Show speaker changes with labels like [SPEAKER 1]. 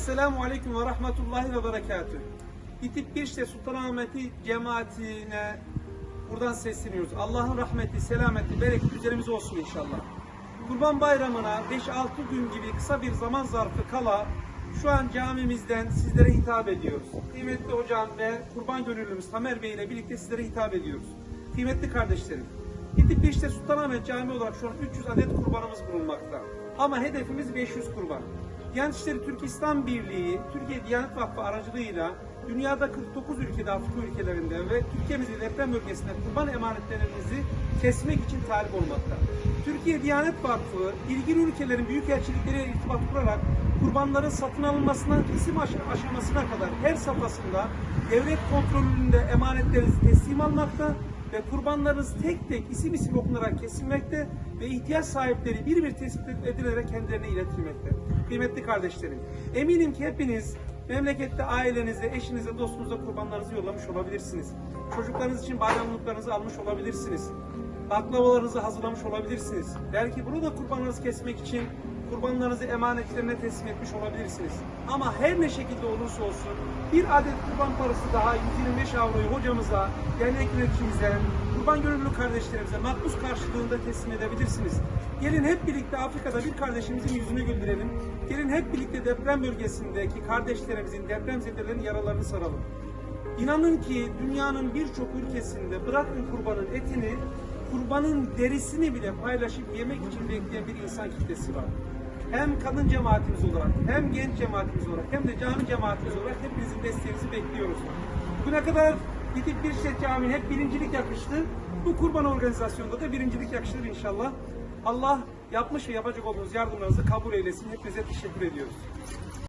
[SPEAKER 1] Esselamu Aleyküm ve Rahmetullahi ve Berekatüh. İtip Girşte Sultanahmet'i cemaatine buradan sesleniyoruz. Allah'ın rahmeti, selameti, bereketi üzerimize olsun inşallah. Kurban Bayramı'na 5-6 gün gibi kısa bir zaman zarfı kala şu an camimizden sizlere hitap ediyoruz. Kıymetli hocam ve kurban gönüllümüz Tamer Bey ile birlikte sizlere hitap ediyoruz. Kıymetli kardeşlerim, İtip Girşte Sultanahmet Camii olarak şu an 300 adet kurbanımız bulunmakta. Ama hedefimiz 500 kurban. Diyanet İşleri İslam Birliği, Türkiye Diyanet Vakfı aracılığıyla dünyada 49 ülkede Afrika ülkelerinde ve Türkiye'mizin deprem bölgesinde kurban emanetlerimizi kesmek için talip olmakta. Türkiye Diyanet Vakfı ilgili ülkelerin büyükelçilikleriyle irtibat kurarak kurbanların satın alınmasından kesim aş- aşamasına kadar her safhasında devlet kontrolünde emanetlerinizi teslim almakta ve kurbanlarınız tek tek isim isim okunarak kesilmekte ve ihtiyaç sahipleri bir bir tespit edilerek kendilerine iletilmekte. Kıymetli kardeşlerim, eminim ki hepiniz memlekette ailenize, eşinize, dostunuza kurbanlarınızı yollamış olabilirsiniz. Çocuklarınız için bayramlıklarınızı almış olabilirsiniz. Baklavalarınızı hazırlamış olabilirsiniz. Belki bunu da kurbanlarınızı kesmek için kurbanlarınızı emanetlerine teslim etmiş olabilirsiniz. Ama her ne şekilde olursa olsun bir adet kurban parası daha 125 avroyu hocamıza, dernek yöneticimize, kurban gönüllü kardeşlerimize makbuz karşılığında teslim edebilirsiniz. Gelin hep birlikte Afrika'da bir kardeşimizin yüzünü güldürelim. Gelin hep birlikte deprem bölgesindeki kardeşlerimizin, depremzedelerin yaralarını saralım. İnanın ki dünyanın birçok ülkesinde bırakın kurbanın etini, kurbanın derisini bile paylaşıp yemek için bekleyen bir insan kitlesi var. Hem kadın cemaatimiz olarak, hem genç cemaatimiz olarak, hem de cami cemaatimiz olarak hepinizin desteğinizi bekliyoruz. Bugüne kadar gidip bir şey caminin hep birincilik yakıştı. Bu kurban organizasyonunda da birincilik yakışır inşallah. Allah yapmış ve yapacak olduğunuz yardımlarınızı kabul eylesin. Hepinize teşekkür ediyoruz.